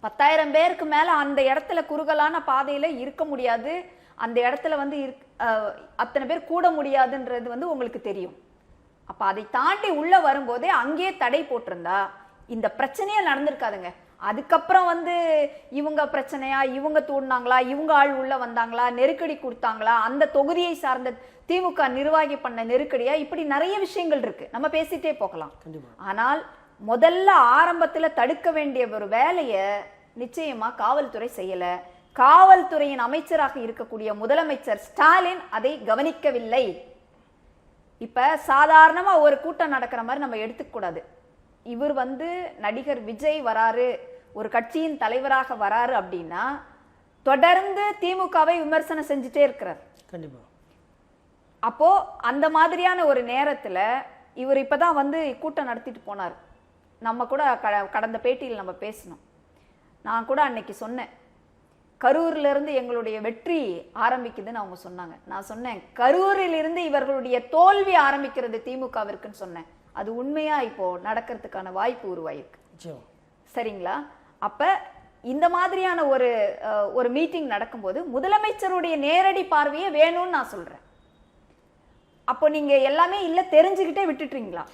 பத்தாயிரம் பேருக்கு மேல அந்த இடத்துல குறுகலான பாதையில இருக்க முடியாது. அந்த இடத்துல வந்து இருக்- அத்தனை பேர் கூட முடியாதுன்றது வந்து உங்களுக்கு தெரியும். அப்ப அதை தாண்டி உள்ள வரும்போதே அங்கேயே தடை போட்டிருந்தா இந்த பிரச்சனையே நடந்திருக்காதுங்க. அதுக்கப்புறம் வந்து இவங்க பிரச்சனையா இவங்க தூண்டினாங்களா இவங்க ஆள் உள்ள வந்தாங்களா நெருக்கடி கொடுத்தாங்களா அந்த தொகுதியை சார்ந்த திமுக நிர்வாகி பண்ண நெருக்கடியா இப்படி நிறைய விஷயங்கள் இருக்கு. நம்ம பேசிட்டே போகலாம். ஆனால் முதல்ல ஆரம்பத்துல தடுக்க வேண்டிய ஒரு வேலையை நிச்சயமா காவல்துறை செய்யல. காவல்துறையின் அமைச்சராக இருக்கக்கூடிய முதலமைச்சர் ஸ்டாலின் அதை கவனிக்கவில்லை. இப்ப சாதாரணமா ஒரு கூட்டம் நடக்கிற மாதிரி நம்ம எடுத்துக்க கூடாது. இவர் வந்து நடிகர் விஜய் வராரு ஒரு கட்சியின் தலைவராக வராரு அப்படின்னா தொடர்ந்து திமுகவை விமர்சனம் செஞ்சுட்டே இருக்கிறார். கண்டிப்பா. அப்போ அந்த மாதிரியான ஒரு நேரத்துல இவர் இப்பதான் வந்து கூட்டம் நடத்திட்டு போனார். நம்ம கூட க- கடந்த பேட்டியில் நம்ம பேசணும் நான் கூட அன்னைக்கு சொன்னேன் கரூர்ல இருந்து எங்களுடைய வெற்றி ஆரம்பிக்குதுன்னு அவங்க சொன்னாங்க. நான் சொன்னேன் கரூரில் இருந்து இவர்களுடைய தோல்வி ஆரம்பிக்கிறது திமுகவிற்குன்னு சொன்னேன். அது உண்மையா இப்போ நடக்கிறதுக்கான வாய்ப்பு உருவாயிருக்கு. சரிங்களா? அப்ப இந்த மாதிரியான ஒரு ஒரு மீட்டிங் நடக்கும்போது முதலமைச்சருடைய நேரடி பார்வையே வேணும்னு நான் சொல்றேன். அப்போ நீங்க எல்லாமே இல்ல தெரிஞ்சுக்கிட்டே விட்டுட்டீங்களா?